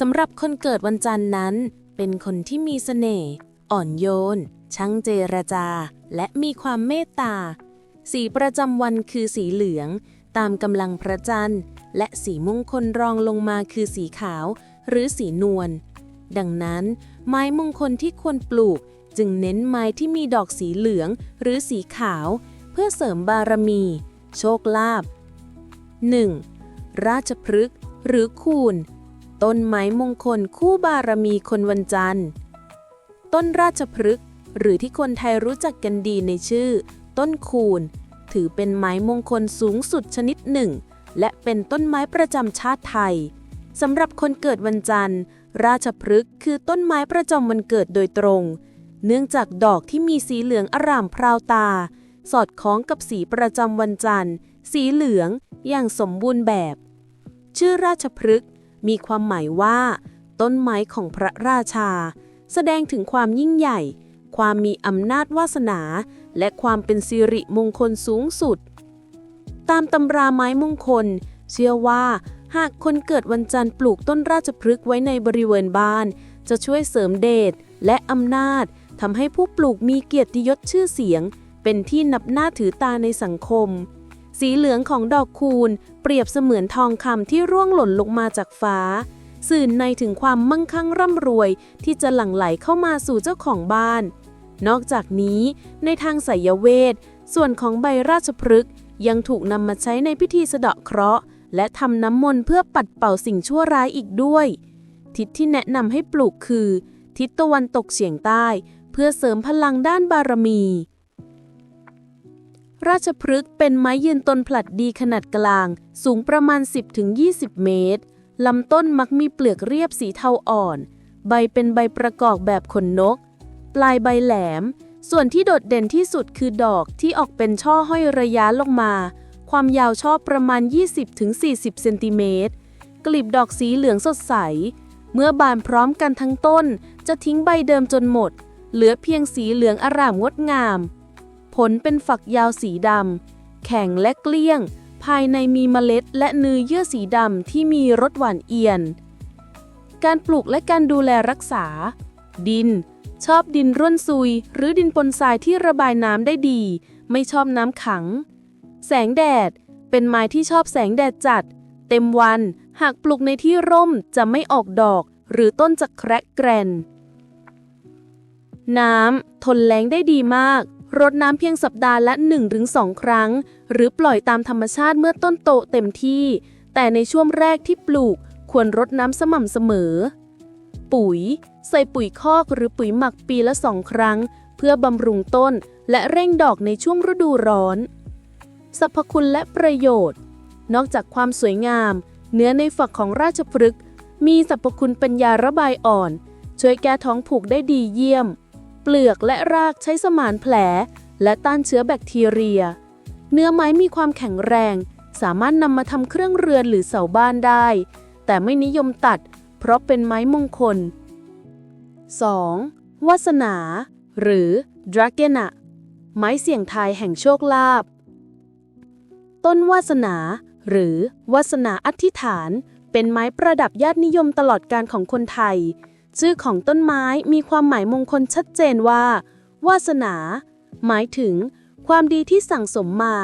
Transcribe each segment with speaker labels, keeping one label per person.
Speaker 1: สำหรับคนเกิดวันจันทร์นั้น เป็นคนที่มีเสน่ห์อ่อนโยน ช่างเจรจา และมีความเมตตา สีประจำวันคือสีเหลือง ตามกำลังพระจันทร์ และสีมงคลรองลงมาคือสีขาว หรือสีนวล ดังนั้น ไม้มงคลที่ควรปลูก จึงเน้นไม้ที่มีดอกสีเหลือง หรือสีขาว เพื่อเสริมบารมี โชคลาภ 1. ราชพฤกษ์หรือคูน ต้นไม้มงคลคู่บารมีคนวันจันทร์ ต้นราชพฤกษ์หรือที่คนไทยรู้จักกันดีในชื่อ ต้นคูนถือเป็นไม้มงคลสูงสุดชนิดหนึ่ง และเป็นต้นไม้ประจำชาติไทยสำหรับคนเกิดวันจันทร์ ราชพฤกษ์คือต้นไม้ประจำวันเกิดโดยตรง เนื่องจากดอกที่มีสีเหลืองอร่ามพราวตา สอดคล้องกับสีประจำวันจันทร์ สีเหลืองอย่างสมบูรณ์แบบ ชื่อราชพฤกษ์ มีความหมายว่า ต้นไม้ของพระราชา แสดงถึงความยิ่งใหญ่ ความมีอำนาจวาสนา และความเป็นสิริมงคลสูงสุด ตามตำราไม้มงคล เชื่อว่า หากคนเกิดวันจันทร์ปลูกต้นราชพฤกษ์ไว้ในบริเวณบ้าน จะช่วยเสริมเดชและอำนาจทำให้ผู้ปลูกมีเกียรติยศชื่อเสียง เป็นที่นับหน้าถือตาในสังคม สีเหลืองของดอกคูณ เปรียบเสมือนทองคำที่ร่วงหล่นลงมาจากฟ้า สื่อในถึงความมั่งคั่งร่ำรวย ที่จะหลั่งไหลเข้ามาสู่เจ้าของบ้าน นอกจากนี้ ในทางไสยเวทส่วนของใบราชพฤกษ์ยังถูกนำมาใช้ในพิธีสะเดาะเคราะห์ และทำน้ำมนต์เพื่อปัดเป่าสิ่งชั่วร้ายอีกด้วย ทิศที่แนะนำให้ปลูกคือ ทิศตะวันตกเฉียงใต้ เพื่อเสริมพลังด้านบารมี ราชพฤกษ์เป็นไม้ยืนต้นผลัดดีขนาดกลาง สูงประมาณ 10-20 เมตร ลำต้นมักมีเปลือกเรียบสีเทาอ่อน ใบเป็นใบประกอบแบบขนนก ปลายใบแหลม ส่วนที่โดดเด่นที่สุดคือดอกที่ออกเป็นช่อห้อยระยะลงมา ความยาวช่อประมาณ 20-40 เซนติเมตร กลีบดอกสีเหลืองสดใส เมื่อบานพร้อมกันทั้งต้น จะทิ้งใบเดิมจนหมด เหลือเพียงสีเหลืองอร่ามงดงาม ผลเป็นฝักยาวสีดำ แข็งและเกลี้ยง ภายในมีเมล็ดและเนื้อเยื่อสีดำที่มีรสหวานเอียน การปลูกและการดูแลรักษา ดิน ชอบดินร่วนซุย หรือดินปนทรายที่ระบายน้ำได้ดี ไม่ชอบน้ำขัง แสงแดด เป็นไม้ที่ชอบแสงแดดจัด เต็มวัน หากปลูกในที่ร่มจะไม่ออกดอก หรือต้นจะแคระแกรน น้ำ ทนแล้งได้ดีมาก รดน้ำเพียงสัปดาห์ละ 1-2 ครั้ง หรือปล่อยตามธรรมชาติเมื่อต้นโตเต็มที่ แต่ในช่วงแรกที่ปลูกควรรดน้ำสม่ำเสมอ ปุ๋ย ใส่ปุ๋ยคอกหรือปุ๋ยหมักปีละสองครั้ง เพื่อบำรุงต้นและเร่งดอกในช่วงฤดูร้อน สรรพคุณและประโยชน์ นอกจากความสวยงาม เนื้อในฝักของราชพฤกษ์มีสรรพคุณเป็นยาระบายอ่อน ช่วยแก้ท้องผูกได้ดีเยี่ยม เปลือกและรากใช้สมานแผล และต้านเชื้อแบคทีเรีย เนื้อไม้มีความแข็งแรง สามารถนำมาทำเครื่องเรือนหรือเสาบ้านได้ แต่ไม่นิยมตัด เพราะเป็นไม้มงคล 2. วาสนา หรือดราเกนะไม้เสี่ยงทายแห่งโชคลาภต้นวาสนา หรือวาสนาอธิษฐาน เป็นไม้ประดับยอดนิยมตลอดการของคนไทย ชื่อของต้นไม้มีความหมายมงคลชัดเจนว่า วาสนา หมายถึง ความดีที่สั่งสมมา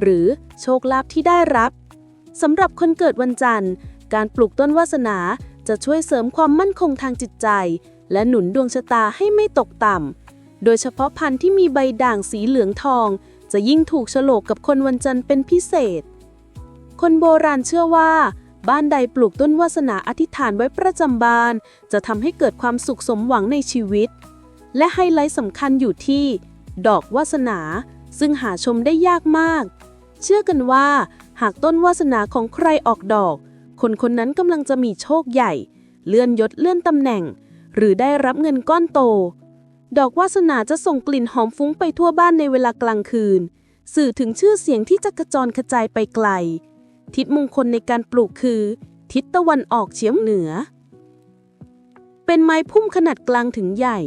Speaker 1: หรือโชคลาภที่ได้รับสำหรับคนเกิดวันจันทร์ การปลูกต้นวาสนาจะช่วยเสริมความมั่นคงทางจิตใจ และหนุนดวงชะตาให้ไม่ตกต่ำ โดยเฉพาะพันธุ์ที่มีใบด่างสีเหลืองทอง จะยิ่งถูกโฉลกกับคนวันจันทร์เป็นพิเศษ คนโบราณเชื่อว่า บ้านใดปลูกต้นวาสนาอธิษฐานไว้ประจำบ้าน จะทำให้เกิดความสุขสมหวังในชีวิต และไฮไลท์สำคัญอยู่ที่ ดอกวาสนา ซึ่งหาชมได้ยากมาก เชื่อกันว่า หากต้นวาสนาของใครออกดอก คนคนนั้นกำลังจะมีโชคใหญ่ เลื่อนยศเลื่อนตำแหน่ง หรือได้รับเงินก้อนโต ดอกวาสนาจะส่งกลิ่นหอมฟุ้งไปทั่วบ้านในเวลากลางคืน สื่อถึงชื่อเสียงที่จะกระจรกระจายไปไกล ทิศมงคลในการปลูกคือ ทิศตะวันออกเฉียงเหนือ เป็นไม้พุ่มขนาดกลางถึงใหญ่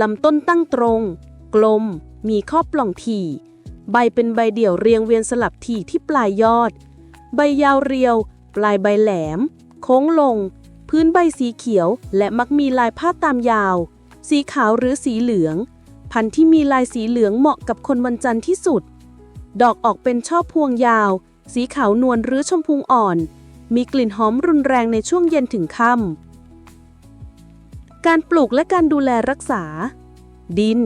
Speaker 1: ลำต้นตั้งตรง กลม มีข้อปล่องถี่ ใบเป็นใบเดี่ยวเรียงเวียนสลับถี่ที่ปลายยอด ใบยาวเรียว ปลายใบแหลม โค้งลง พื้นใบสีเขียว และมักมีลายผ้าตามยาว สีขาวหรือสีเหลือง พันธุ์ที่มีลายสีเหลืองเหมาะกับคนวันจันทร์ที่สุดดอกออกเป็นช่อพวงยาว สีขาวนวลหรือชมพูอ่อน มีกลิ่นหอมรุนแรงในช่วงเย็นถึงค่ำ การปลูกและการดูแลรักษา ดิน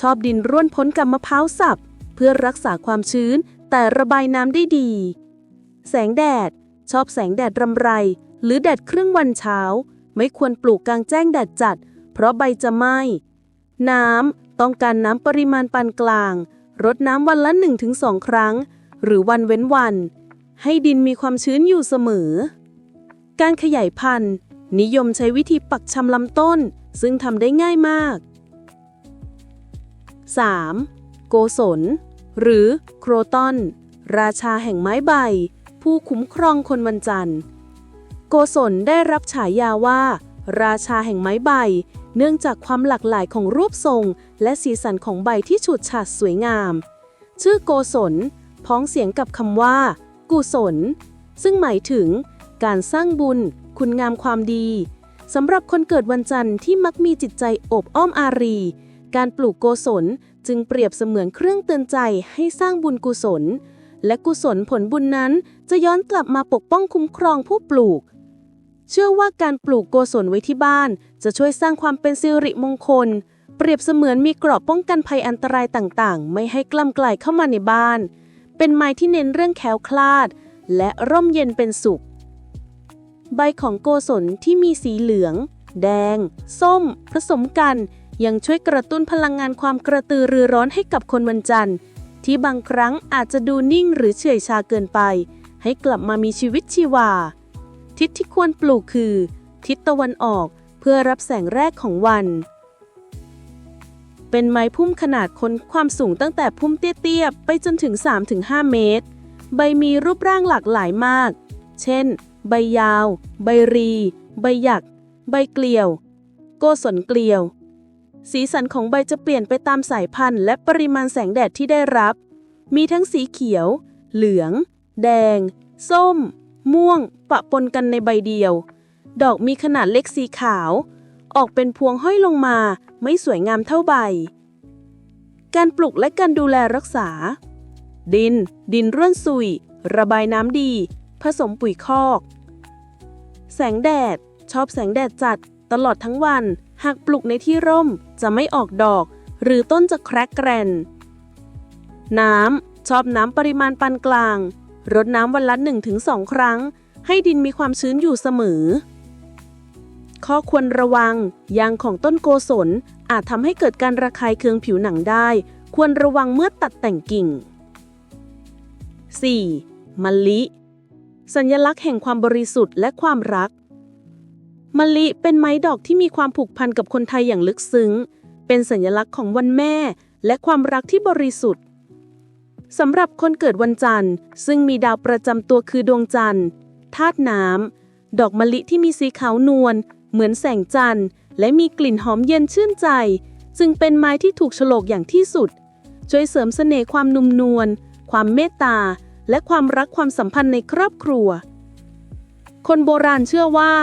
Speaker 1: ชอบดินร่วนพ้นกับมะพร้าวสับ เพื่อรักษาความชื้นแต่ระบายน้ำได้ดี แสงแดด ชอบแสงแดดรำไร หรือแดดครึ่งวันเช้า ไม่ควรปลูกกลางแจ้งแดดจัด เพราะใบจะไหม้ น้ำ ต้องการน้ำปริมาณปานกลาง รดน้ำวันละ 1-2 ครั้ง หรือวันเว้นวัน ให้ดินมีความชื้นอยู่เสมอ การขยายพันธุ์ นิยมใช้วิธีปักชำลำต้น ซึ่งทำได้ง่ายมาก 3. โกศล หรือโครตอน ราชาแห่งไม้ใบ ผู้คุ้มครองคนวันจันทร์ โกศลได้รับฉายาว่า ราชาแห่งไม้ใบ เนื่องจากความหลากหลายของรูปทรง และสีสันของใบที่ฉูดฉาดสวยงาม ชื่อโกศล พ้องเสียงกับคำว่า กุศล ซึ่งหมายถึง การสร้างบุญ คุณงามความดีสำหรับคนเกิดวันจันทร์ที่มักมีจิตใจโอบอ้อมอารี การปลูกโกศลจึงเปรียบเสมือนเครื่องเตือนใจให้สร้างบุญกุศล และกุศลผลบุญนั้นจะย้อนกลับมาปกป้องคุ้มครองผู้ปลูก เชื่อว่าการปลูกโกศลไว้ที่บ้าน จะช่วยสร้างความเป็นสิริมงคล เปรียบเสมือนมีเกราะป้องกันภัยอันตรายต่างๆ ไม่ให้กล้ำไกลเข้ามาในบ้าน เป็นไม้ที่เน้นเรื่องแคล้วคลาด และร่มเย็นเป็นสุข ใบของโกศลที่มีสีเหลือง แดง ส้ม ผสมกัน ยังช่วยกระตุ้นพลังงานความกระตือรือร้นให้กับคนวันจันทร์ ที่บางครั้งอาจจะดูนิ่งหรือเฉื่อยชาเกินไป ให้กลับมามีชีวิตชีวา ทิศที่ควรปลูกคือ ทิศตะวันออกเพื่อรับแสงแรกของวัน เป็นไม้พุ่มขนาดคนความสูงตั้งแต่พุ่มเตี้ยๆไปจนถึง 3-5 เมตร ใบมีรูปร่างหลากหลายมาก เช่น ใบยาว ใบรี ใบหยัก ใบเกลียว โกศลเกลียว สีสันของใบจะเปลี่ยนไปตามสายพันธุ์และปริมาณแสงแดดที่ได้รับ มีทั้งสีเขียว เหลือง แดง ส้ม ม่วง ปะปนกันในใบเดียว ดอกมีขนาดเล็กสีขาว ออกเป็นพวงห้อยลงมา ไม่สวยงามเท่าใบ การปลูกและการดูแลรักษา ดิน ดินร่วนซุย ระบายน้ำดี ผสมปุ๋ยคอก แสงแดด ชอบแสงแดดจัด ตลอดทั้งวัน หากปลูกในที่ร่มจะไม่ออกดอก หรือต้นจะแครกแกรน น้ำ ชอบน้ำปริมาณปานกลาง รดน้ำวันละ 1-2 ครั้ง ให้ดินมีความชื้นอยู่เสมอ ข้อควรระวัง ยางของต้นโกศลอาจทำให้เกิดการระคายเคืองผิวหนังได้ ควรระวังเมื่อตัดแต่งกิ่ง 4. มะลิ สัญลักษณ์แห่งความบริสุทธิ์และความรัก มะลิเป็นไม้ดอกที่มีความผูกพันกับคนไทยอย่างลึกซึ้ง เป็นสัญลักษณ์ของวันแม่ และความรักที่บริสุทธิ์สำหรับคนเกิดวันจันทร์ ซึ่งมีดาวประจำตัวคือดวงจันทร์ธาตุน้ำดอกมะลิที่มีสีขาวนวล เหมือนแสงจันทร์ และมีกลิ่นหอมเย็นชื่นใจ จึงเป็นไม้ที่ถูกฉลกอย่างที่สุด ช่วยเสริมเสน่ห์ความนุ่มนวล ความเมตตา และความรักความสัมพันธ์ในครอบครัว คนโบราณเชื่อว่า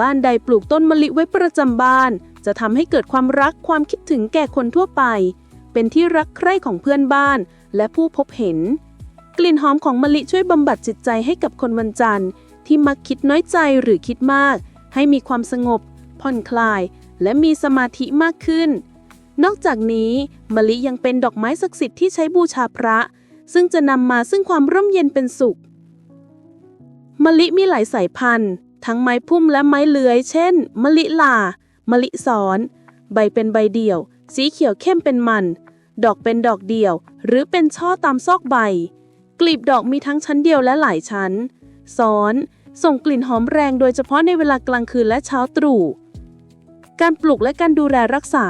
Speaker 1: บ้านใดปลูกต้นมะลิไว้ประจำบ้าน จะทำให้เกิดความรักความคิดถึงแก่คนทั่วไป เป็นที่รักใคร่ของเพื่อนบ้าน และผู้พบเห็น กลิ่นหอมของมะลิช่วยบำบัดจิตใจให้กับคนวันจันทร์ที่มักคิดน้อยใจหรือคิดมาก ให้มีความสงบ ผ่อนคลาย และมีสมาธิมากขึ้น นอกจากนี้มะลิยังเป็นดอกไม้ศักดิ์สิทธิ์ที่ใช้บูชาพระ ซึ่งจะนำมาซึ่งความร่มเย็นเป็นสุขมะลิมีหลายสายพันธุ์ ทั้งไม้พุ่มและไม้เลื้อย เช่นมะลิลามะลิซ้อน ใบเป็นใบเดี่ยว สีเขียวเข้มเป็นมัน ดอกเป็นดอกเดี่ยว หรือเป็นช่อตามซอกใบ กลีบดอกมีทั้งชั้นเดียวและหลายชั้น ซ้อน ส่งกลิ่นหอมแรงโดยเฉพาะในเวลากลางคืนและเช้าตรู่การปลูกและการดูแลรักษา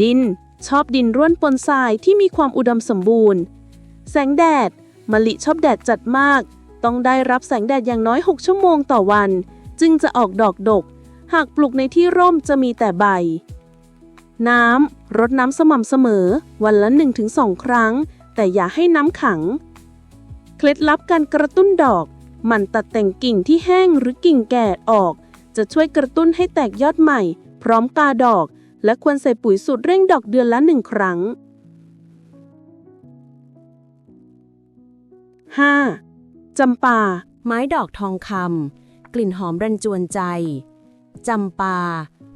Speaker 1: ดิน ชอบดินร่วนปนทรายที่มีความอุดมสมบูรณ์ แสงแดดมะลิชอบแดดจัดมาก ต้องได้รับแสงแดดอย่างน้อย 6 ชั่วโมงต่อวัน จึงจะออกดอกดก หากปลูกในที่ร่มจะมีแต่ใบ น้ำรดน้ำสม่ำเสมอ วันละ 1-2 ครั้ง แต่อย่าให้น้ำขัง เคล็ดลับการกระตุ้นดอก มันตัดแต่งกิ่งที่แห้งหรือกิ่งแก่ออก จะช่วยกระตุ้นให้แตกยอดใหม่ พร้อมกาดอก และควรใส่ปุ๋ยสูตรเร่งดอกเดือนละหนึ่งครั้ง 5. จำปา
Speaker 2: ไม้ดอกทองคำกลิ่นหอมรันจวนใจ จำปา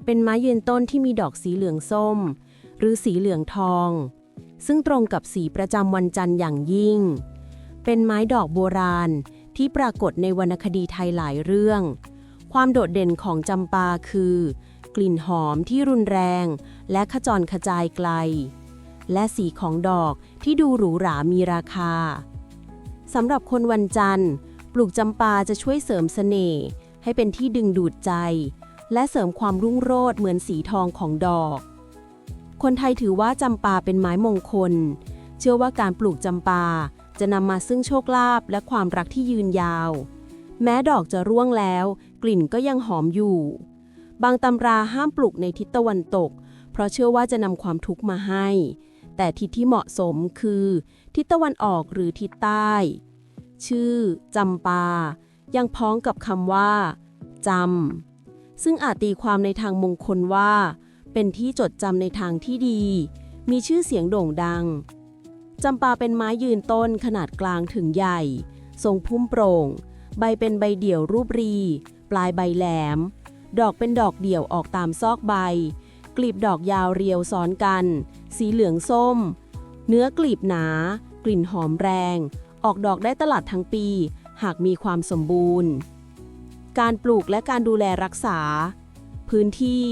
Speaker 2: เป็นไม้ยืนต้นที่มีดอกสีเหลืองส้ม หรือสีเหลืองทอง ซึ่งตรงกับสีประจำวันจันทร์อย่างยิ่ง เป็นไม้ดอกโบราณ ที่ปรากฏในวรรณคดีไทยหลายเรื่อง ความโดดเด่นของจำปาคือ กลิ่นหอมที่รุนแรง และขจรขจายไกล และสีของดอกที่ดูหรูหรามีราคาสำหรับคนวันจันทร์ ปลูกจำปาจะช่วยเสริมเสน่ห์ให้เป็นที่ดึงดูดใจ และเสริมความรุ่งโรจน์เหมือนสีทองของดอก คนไทยถือว่าจำปาเป็นไม้มงคล เชื่อว่าการปลูกจำปา จะนำมาซึ่งโชคลาภและความรักที่ยืนยาว แม้ดอกจะร่วงแล้ว กลิ่นก็ยังหอมอยู่ บางตำราห้ามปลูกในทิศตะวันตก เพราะเชื่อว่าจะนำความทุกข์มาให้ แต่ทิศที่เหมาะสมคือ ทิศตะวันออกหรือทิศใต้ ชื่อจำปา ยังพ้องกับคำว่าจำซึ่งอาจตีความในทางมงคลว่า เป็นที่จดจำในทางที่ดี มีชื่อเสียงโด่งดัง จำปาเป็นไม้ยืนต้นขนาดกลางถึงใหญ่ ทรงพุ่มโปร่ง ใบเป็นใบเดี่ยวรูปรี ปลายใบแหลม ดอกเป็นดอกเดี่ยวออกตามซอกใบ กลีบดอกยาวเรียวซ้อนกัน สีเหลืองส้ม เนื้อกลีบหนา กลิ่นหอมแรง ออกดอกได้ตลอดทั้งปี หากมีความสมบูรณ์ การปลูกและการดูแลรักษา พื้นที่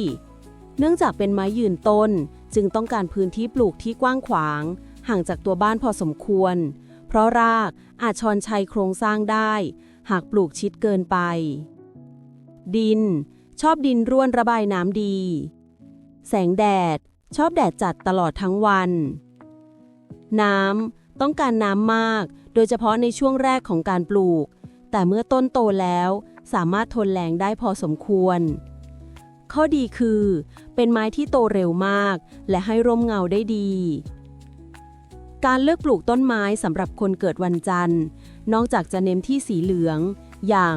Speaker 2: เนื่องจากเป็นไม้ยืนต้นจึงต้องการพื้นที่ปลูกที่กว้างขวาง ห่างจากตัวบ้านพอสมควร เพราะรากอาจชอนชัยโครงสร้างได้ หากปลูกชิดเกินไป ดิน ชอบดินร่วนระบายน้ำดี แสงแดด ชอบแดดจัดตลอดทั้งวัน น้ำต้องการน้ำมาก โดยเฉพาะในช่วงแรกของการปลูก แต่เมื่อต้นโตแล้วสามารถทนแรงได้พอสมควร ข้อดีคือ เป็นไม้ที่โตเร็วมาก และให้ร่มเงาได้ดี การเลือกปลูกต้นไม้สำหรับคนเกิดวันจันทร์ นอกจากจะเน้นที่สีเหลือง อย่าง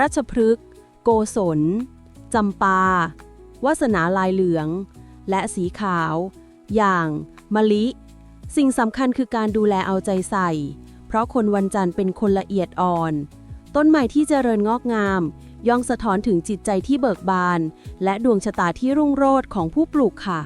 Speaker 2: ราชพฤกษ์โกศลจำปา วาสนาลายเหลือง และสีขาว อย่างมะลิ สิ่งสำคัญคือการดูแลเอาใจใส่ เพราะคนวันจันทร์เป็นคนละเอียดอ่อน ต้นไม้ที่เจริญงอกงาม ย่อมสะท้อนถึงจิตใจที่เบิกบาน และดวงชะตาที่รุ่งโรจน์ของผู้ปลูกค่ะ